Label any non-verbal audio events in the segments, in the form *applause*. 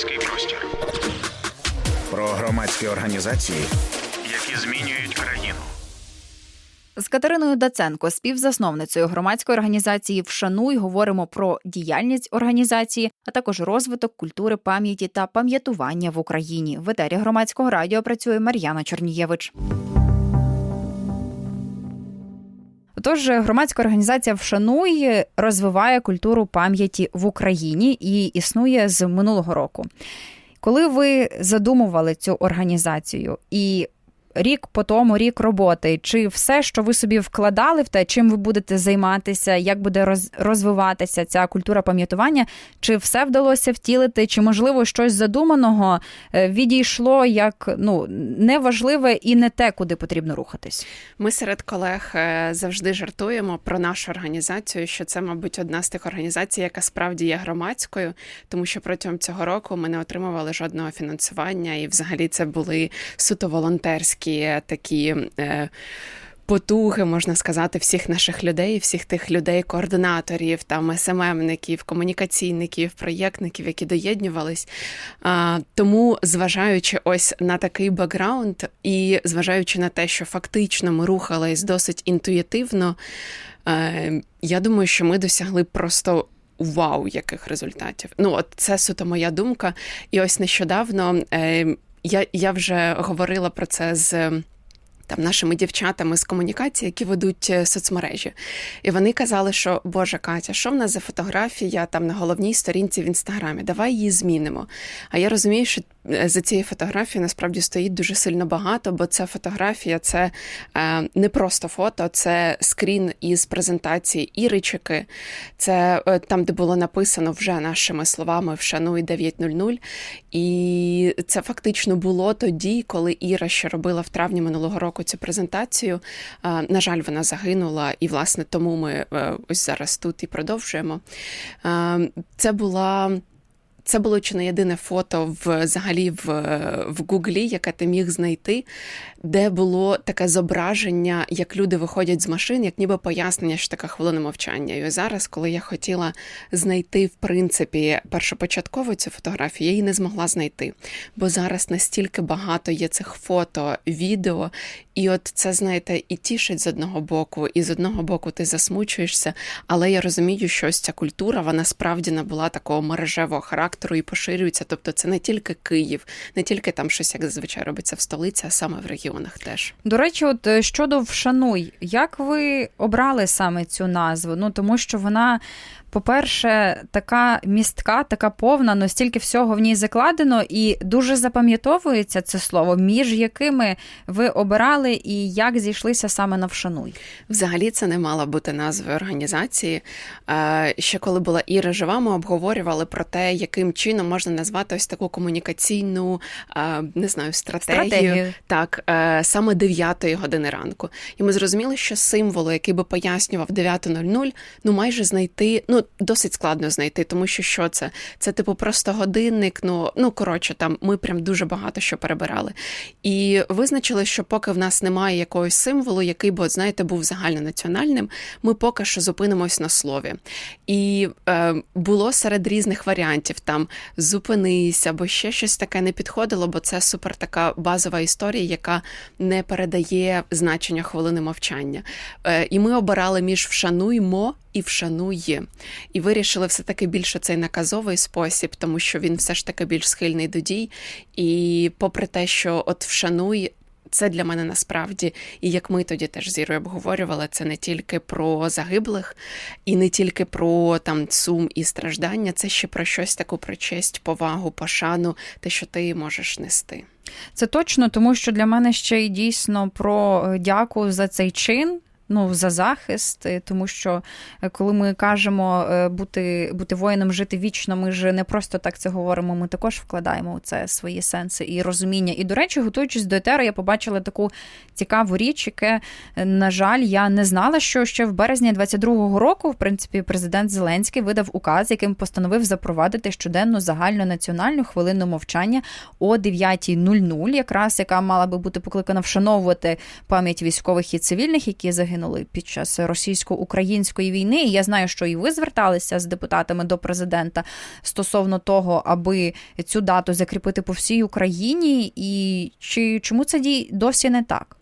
громадський простір, Про громадські організації які змінюють країну. З Катериною Даценко, співзасновницею громадської організації Вшануй, говоримо про діяльність організації, а також розвиток культури пам'яті та пам'ятування в Україні. В етері громадського радіо працює Мар'яна Чорнієвич. Тож громадська організація Вшануй розвиває культуру пам'яті в Україні і існує з минулого року. Коли ви задумували цю організацію і рік по тому, рік роботи, чи все, що ви собі вкладали в те, чим ви будете займатися, як буде роз- розвиватися ця культура пам'ятування, чи все вдалося втілити, чи можливо щось задуманого е, відійшло як ну неважливе і не те, куди потрібно рухатись? Ми серед колег е, завжди жартуємо про нашу організацію, що це, мабуть, одна з тих організацій, яка справді є громадською, тому що протягом цього року ми не отримували жодного фінансування, і взагалі це були суто волонтерські такі. е, Потуги, можна сказати, всіх наших людей, всіх тих людей, координаторів, там СММників, комунікаційників, проєктників, які доєднувались. А, тому, зважаючи ось на такий бекграунд, і зважаючи на те, що фактично ми рухались досить інтуїтивно, е, я думаю, що ми досягли просто. Вау, яких результатів. Ну, от це суто моя думка. І ось нещодавно е, я, я вже говорила про це з там нашими дівчатами з комунікації, які ведуть е, соцмережі. І вони казали, що Боже Катя, що в нас за фотографія там на головній сторінці в інстаграмі? Давай її змінимо. А я розумію, що е, за цією фотографією насправді стоїть дуже сильно багато, бо ця фотографія це е, не просто фото, це скрін із презентації Іричики. Це е, там, де було написано вже нашими словами вшануй 9.00. І це фактично було тоді, коли Іра ще робила в травні минулого року цю презентацію. На жаль, вона загинула, і власне тому ми е, ось зараз тут і продовжуємо. Це була. Це було чи не єдине фото взагалі в, в Гуглі, яке ти міг знайти, де було таке зображення, як люди виходять з машин, як ніби пояснення, що така хвилина мовчання. І зараз, коли я хотіла знайти, в принципі, першопочатково цю фотографію, я її не змогла знайти. Бо зараз настільки багато є цих фото, відео, і от це, знаєте, і тішить з одного боку, і з одного боку ти засмучуєшся. Але я розумію, що ось ця культура вона справді набула такого мережевого характеру і поширюється. Тобто, це не тільки Київ, не тільки там щось, як зазвичай робиться в столиці, а саме в регіонах теж. До речі, от е, щодо вшануй, як ви обрали саме цю назву? Ну тому що вона. По-перше, така містка, така повна, ну стільки всього в ній закладено, і дуже запам'ятовується це слово, між якими ви обирали і як зійшлися саме на вшануй. Взагалі це не мала бути назвою організації. Е, Ще коли була Іра жива, ми обговорювали про те, яким чином можна назвати ось таку комунікаційну, е, не знаю, стратегію. Стратегію. Так, е, саме 9 години ранку. І ми зрозуміли, що символу, який би пояснював 9.00, ну майже знайти, ну досить складно знайти, тому що що це? Це типу просто годинник. Ну ну коротше, там ми прям дуже багато що перебирали. І визначили, що поки в нас немає якогось символу, який би, знаєте, був загальнонаціональним, ми поки що зупинимось на слові. І е, було серед різних варіантів там зупинись або ще щось таке не підходило, бо це супер така базова історія, яка не передає значення хвилини мовчання. Е, і ми обирали між вшануймо і вшанує. І вирішили все-таки більше цей наказовий спосіб, тому що він все ж таки більш схильний до дій. І попри те, що от вшануй. Це для мене насправді, і як ми тоді теж з Ірою обговорювали, це не тільки про загиблих, і не тільки про там сум і страждання, це ще про щось таку про честь, повагу, пошану, те, що ти можеш нести. Це точно, тому що для мене ще й дійсно про е, дяку за цей чин. Ну, за захист, е, тому що е, коли ми кажемо е, бути, бути воїном, жити вічно, ми ж не просто так це говоримо. Ми також вкладаємо у це свої сенси і розуміння. І, до речі, готуючись до етеру, я побачила таку цікаву річ, яке, на жаль, я не знала, що ще в березні 22-го року, в принципі, президент Зеленський видав указ, яким постановив запровадити щоденну загальнонаціональну хвилину мовчання о 9.00, якраз яка мала би бути покликана вшановувати пам'ять військових і цивільних, які загинули загинули під час російсько-української війни. І я знаю, що і ви зверталися з депутатами до президента стосовно того, аби цю дату закріпити по всій Україні. І чи чому це дій досі не так?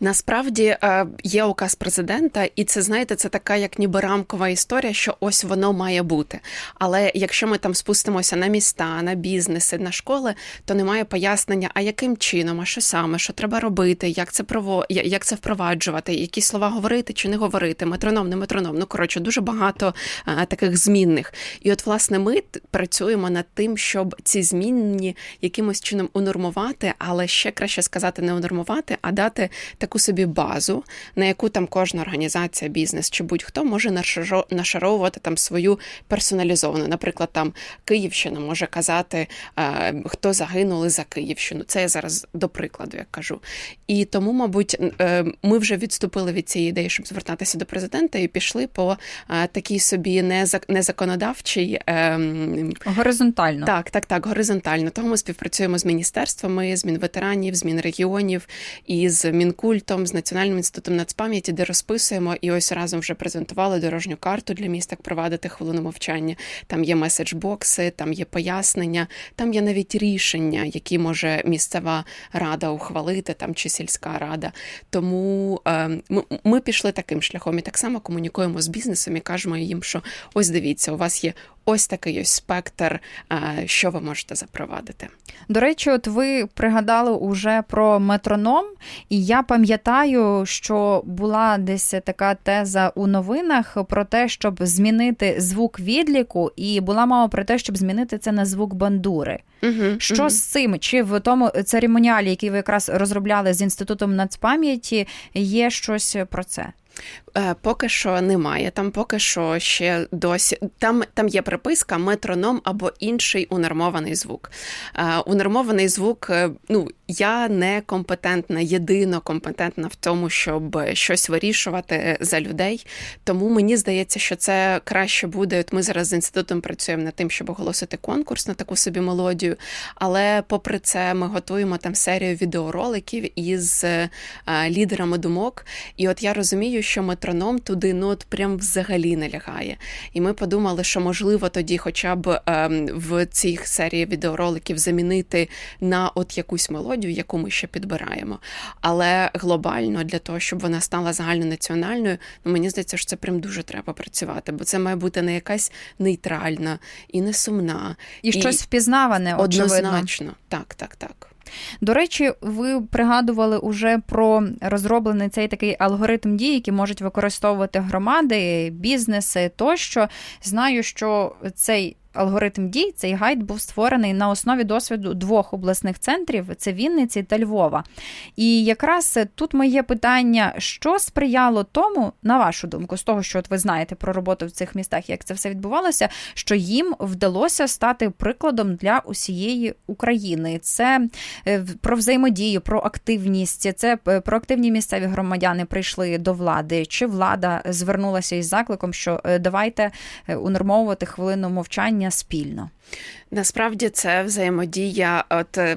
Насправді е, є указ президента, і це знаєте, це така як ніби рамкова історія, що ось воно має бути. Але якщо ми там спустимося на міста, на бізнеси, на школи, то немає пояснення, а яким чином, а що саме, що треба робити, як це прово... як це впроваджувати, які слова говорити чи не говорити, метроном, не метроном. Ну коротше, дуже багато е, таких змінних. І от, власне, ми працюємо над тим, щоб ці змінні якимось чином унормувати, але ще краще сказати, не унормувати, а дати таку собі базу, на яку там кожна організація, бізнес чи будь-хто може нашаровувати там свою персоналізовану. Наприклад, там Київщина може казати, е, хто загинули за Київщину. Це я зараз до прикладу, як кажу. І тому, мабуть, е, ми вже відступили від цієї ідеї, щоб звертатися до президента, і пішли по е, такій собі незак- незаконодавчій. ем, Горизонтально. так, так, так, горизонтально. Того ми співпрацюємо з міністерствами, з Мінветеранів, з Мінрегіонів і з Мінкультом, з Національним інститутом нацпам'яті, де розписуємо і ось разом вже презентували дорожню карту для міст, як провадити хвилину мовчання. Там є меседж-бокси, там є пояснення, там є навіть рішення, які може місцева рада ухвалити, там чи сільська рада. Тому е, ми, ми пішли таким шляхом і так само комунікуємо з бізнесом і кажемо їм, що ось дивіться, у вас є ось такий ось спектр, е, що ви можете запровадити. До речі, от ви пригадали уже про метроном, і я пам'ятаю, що була десь така теза у новинах про те, щоб змінити звук відліку, і була мова про те, щоб змінити це на звук бандури. Угу, Що з цим? Чи в тому церемоніалі, який ви якраз розробляли з інститутом нацпам'яті, є щось про це? Е, Поки що немає. Там поки що ще досі там, там є приписка метроном або інший унормований звук. Е, Унормований звук. е, Ну я не компетентна, єдино компетентна в тому, щоб щось вирішувати за людей. Тому мені здається, що це краще буде. От ми зараз з інститутом працюємо над тим, щоб оголосити конкурс на таку собі мелодію. Але попри це, ми готуємо там серію відеороликів із е, лідерами думок. І от я розумію, що метроном туди ну от прям взагалі не лягає. І ми подумали, що можливо тоді, хоча б ем, в цій серії відеороликів замінити на от якусь мелодію, яку ми ще підбираємо. Але глобально для того, щоб вона стала загальнонаціональною, ну мені здається, що це прям дуже треба працювати, бо це має бути не якась нейтральна і не сумна. І, щось впізнаване, очевидно. однозначно. Так, так, так. До речі, ви пригадували уже про розроблений цей такий алгоритм дій, який можуть використовувати громади, бізнеси тощо. Знаю, що цей. Алгоритм дій цей гайд був створений на основі досвіду двох обласних центрів: це Вінниці та Львова. І якраз тут моє питання: що сприяло тому, на вашу думку, з того, що от ви знаєте про роботу в цих містах, як це все відбувалося, що їм вдалося стати прикладом для усієї України? Це е, про взаємодію, про активність. Це е, про активні місцеві громадяни прийшли до влади. Чи влада звернулася із закликом, що е, давайте унормовувати хвилину мовчання спільно? Насправді це взаємодія. От е,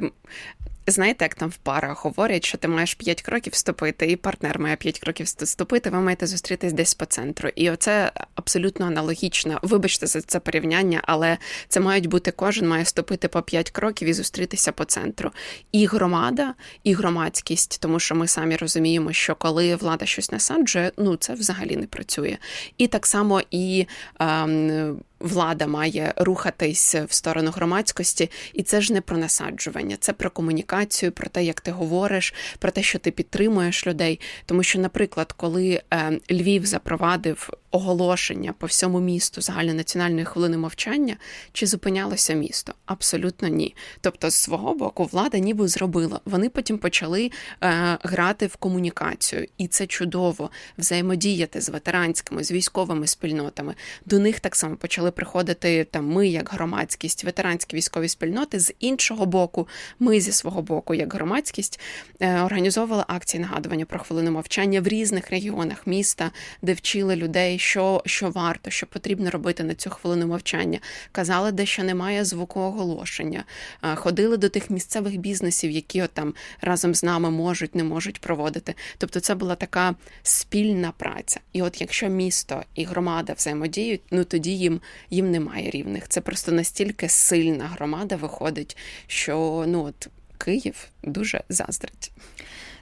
знаєте, як там в парах говорять, що ти маєш 5 кроків вступити, і партнер має 5 кроків вступити, ви маєте зустрітись десь по центру. І оце абсолютно аналогічно. Вибачте за це порівняння, але це мають бути кожен має вступити по 5 кроків і зустрітися по центру. І громада, і громадськість, тому що ми самі розуміємо, що коли влада щось насаджує, ну це взагалі не працює. І так само і. Ем, влада має рухатись в сторону громадськості, і це ж не про насаджування, це про комунікацію, про те, як ти говориш, про те, що ти підтримуєш людей. Тому що, наприклад, коли е, Львів запровадив оголошення по всьому місту загальнонаціональної хвилини мовчання, чи зупинялося місто? Абсолютно ні. Тобто, з свого боку, влада ніби зробила. Вони потім почали е, грати в комунікацію, і це чудово взаємодіяти з ветеранськими, з військовими спільнотами. До них так само почали почали приходити там ми, як громадськість, ветеранські військові спільноти. З іншого боку, ми зі свого боку, як громадськість, е, організовували акції нагадування про хвилину мовчання в різних регіонах міста, де вчили людей, що, що варто, що потрібно робити на цю хвилину мовчання. Казали, де ще немає звукооголошення. Е, Ходили до тих місцевих бізнесів, які от там разом з нами можуть, не можуть проводити. Тобто, це була така спільна праця. І от якщо місто і громада взаємодіють, ну тоді їм, їм немає рівних. Це просто настільки сильна громада виходить, що ну от Київ дуже заздрить.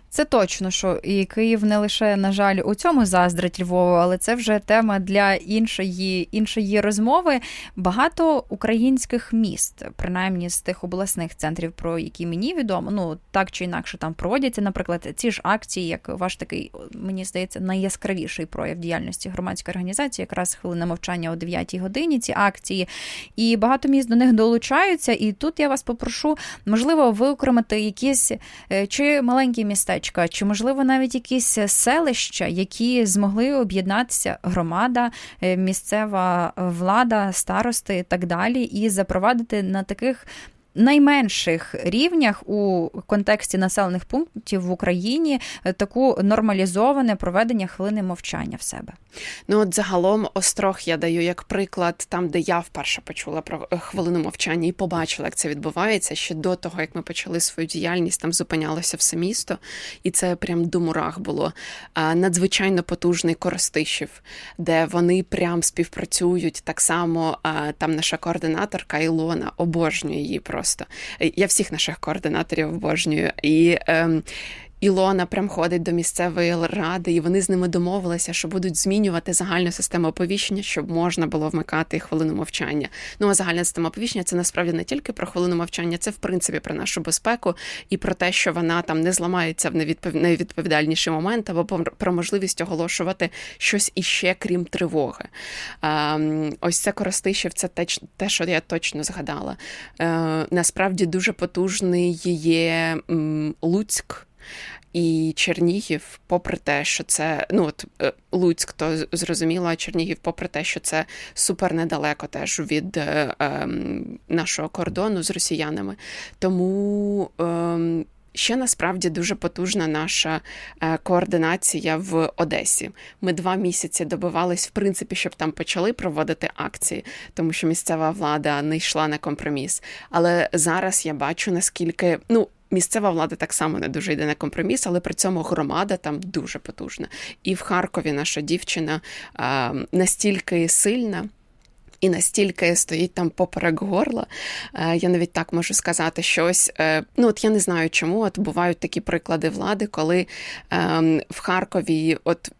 Це точно, що і Київ не лише, на жаль, у цьому заздрить Львову, але це вже тема для іншої, іншої розмови. Багато українських міст, принаймні з тих обласних центрів, про які мені відомо, ну так чи інакше там проводяться, наприклад, ці ж акції, як ваш такий, мені здається, найяскравіший прояв діяльності громадської організації, якраз хвилина мовчання о 9 годині. Ці акції, і багато міст до них долучаються. І тут я вас попрошу, можливо, виокремити якісь е, чи маленькі містечка, чи можливо навіть якісь селища, які змогли об'єднатися громада, е, місцева влада, старости і так далі, і запровадити на таких. Найменших рівнях у контексті населених пунктів в Україні е, таку нормалізоване проведення хвилини мовчання в себе. Ну от загалом острог я даю як приклад, там, де я вперше почула про е, хвилину мовчання і побачила, як це відбувається. Ще до того, як ми почали свою діяльність, там зупинялося все місто, і це прям до мурах було. Надзвичайно потужний Коростишів, де вони прям співпрацюють. Так само там наша координаторка Ілона обожнює її просто. Я всіх наших координаторів обожнюю. І ем, Ілона прям ходить до місцевої ради, і вони з ними домовилися, що будуть змінювати загальну систему оповіщення, щоб можна було вмикати хвилину мовчання. Ну а загальна система оповіщення це насправді не тільки про хвилину мовчання, це в принципі про нашу безпеку і про те, що вона там не зламається в найвідповідальніший момент, або про- можливість оголошувати щось іще, крім тривоги. Ем, ось це Коростишів, це те, що я точно згадала. Е, насправді дуже потужний є Луцьк. І Чернігів, попри те, що це ну от е, Луцьк, то зрозуміло, а Чернігів, попри те, що це супер недалеко теж від е, ем, нашого кордону з росіянами. Тому ем, ще насправді дуже потужна наша е, координація в Одесі. Ми два місяці добивались, в принципі, щоб там почали проводити акції, тому що місцева влада не йшла на компроміс. Але зараз я бачу наскільки ну. Місцева влада так само не дуже йде на компроміс, але при цьому громада там дуже потужна. І в Харкові наша дівчина а, настільки сильна. І настільки стоїть там поперек горла. Я навіть так можу сказати, що ось, е, ну от я не знаю чому. От бувають такі приклади влади, коли ем, в Харкові от.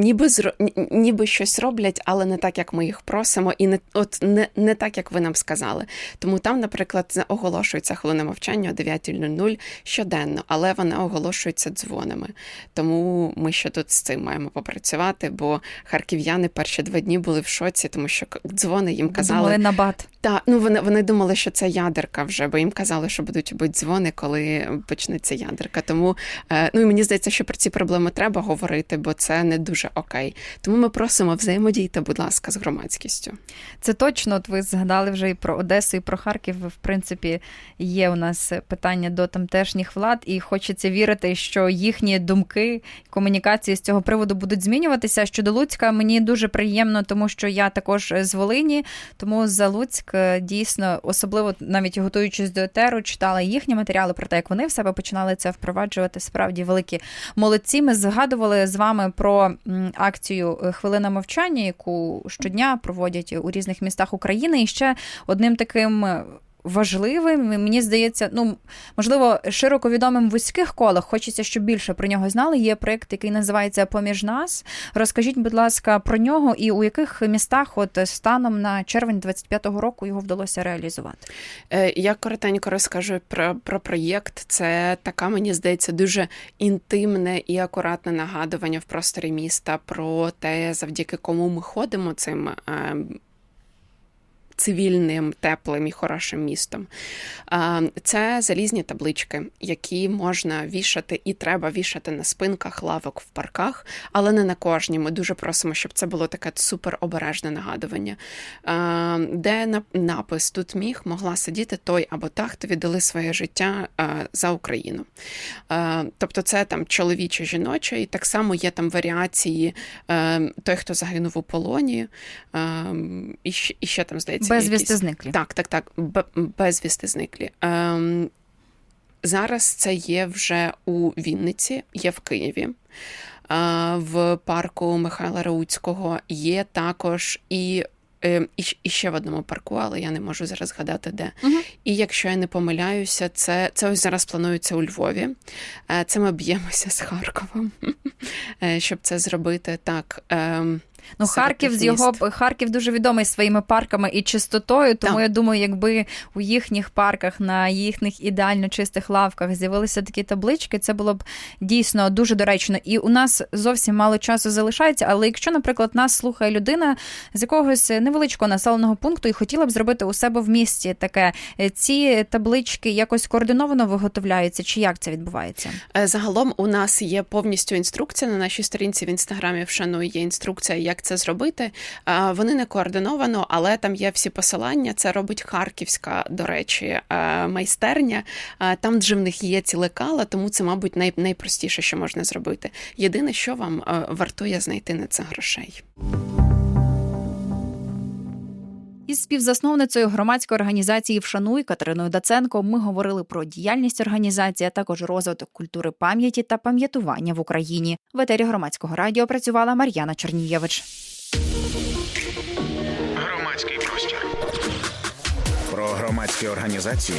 Ніби зро... ніби щось роблять, але не так, як ми їх просимо, і не от не, не так, як ви нам сказали. Тому там, наприклад, оголошується хвилина мовчання о 9.00 щоденно, але вона оголошується дзвонами. Тому ми ще тут з цим маємо попрацювати, бо харків'яни перші два дні були в шоці, тому що дзвони їм казали. Думали на бат. Та ну вони, вони думали, що це ядерка вже, бо їм казали, що будуть бути дзвони, коли почнеться ядерка. Тому е, ну і мені здається, що про ці проблеми треба говорити, бо це не дуже окей. Тому ми просимо взаємодійте, будь ласка, з громадськістю. Це точно. От ви згадали вже і про Одесу, і про Харків. В принципі, є у нас питання до тамтешніх влад, і хочеться вірити, що їхні думки, комунікації з цього приводу будуть змінюватися. Щодо Луцька, мені дуже приємно, тому що я також з Волині, тому за Луцьк е, дійсно, особливо навіть готуючись до етеру, читала їхні матеріали про те, як вони в себе починали це впроваджувати. Справді великі молодці. Ми згадували з вами про акцію е, Хвилина мовчання, яку щодня проводять у різних містах України. І ще одним таким. Важливим, мені здається, ну можливо, широко відомим в вузьких колах. Хочеться, щоб більше про нього знали. Є проєкт, який називається Поміж нас. Розкажіть, будь ласка, про нього і у яких містах, от станом на червень 25-го року, його вдалося реалізувати. Е, Я коротенько розкажу про, про проєкт. Це така, мені здається, дуже інтимне і акуратне нагадування в просторі міста про те, завдяки кому ми ходимо цим. Цивільним, теплим і хорошим містом. Це залізні таблички, які можна вішати і треба вішати на спинках лавок в парках, але не на кожній. Ми дуже просимо, щоб це було таке супер обережне нагадування, де напис тут міг могла сидіти той або та, хто віддали своє життя за Україну. Тобто, це там чоловіче, жіноче, і так само є там варіації е, той, хто загинув у полоні, е, ще, і ще там здається. Безвісти якісь- зниклі. так, так, так. Безвісти зниклі. Ем, зараз це є вже у Вінниці, є в Києві. Е, в парку Михайла Рауцького є також і. е, І, ще в одному парку, але я не можу зараз згадати де. Мгм. І якщо я не помиляюся, це, це ось зараз планується у Львові. Е, Це ми б'ємося з Харковом, *laughs* е, щоб це зробити так. Ну, Харків з його. Харків дуже відомий своїми парками і чистотою. Тому Так. я думаю, якби у їхніх парках на їхніх ідеально чистих лавках з'явилися такі таблички, це було б дійсно дуже доречно. І у нас зовсім мало часу залишається. Але якщо, наприклад, нас слухає людина з якогось невеличкого населеного пункту і хотіла б зробити у себе в місті таке, е, ці таблички якось координовано виготовляються, чи як це відбувається? Е, Загалом у нас є повністю інструкція на нашій сторінці в інстаграмі вшану є інструкція, як це зробити. Вони не координовано, але там є всі посилання. Це робить харківська, до речі, е, майстерня. Е, Там вже в них є ці лекала, тому це, мабуть, най- найпростіше, що можна зробити. Єдине, що вам е, вартує знайти на це грошей. Із співзасновницею громадської організації Вшануй Катериною Даценко ми говорили про діяльність організації, а також розвиток культури пам'яті та пам'ятування в Україні. В етері громадського радіо працювала Мар'яна Чернієвич. Громадський простір, Про громадські організації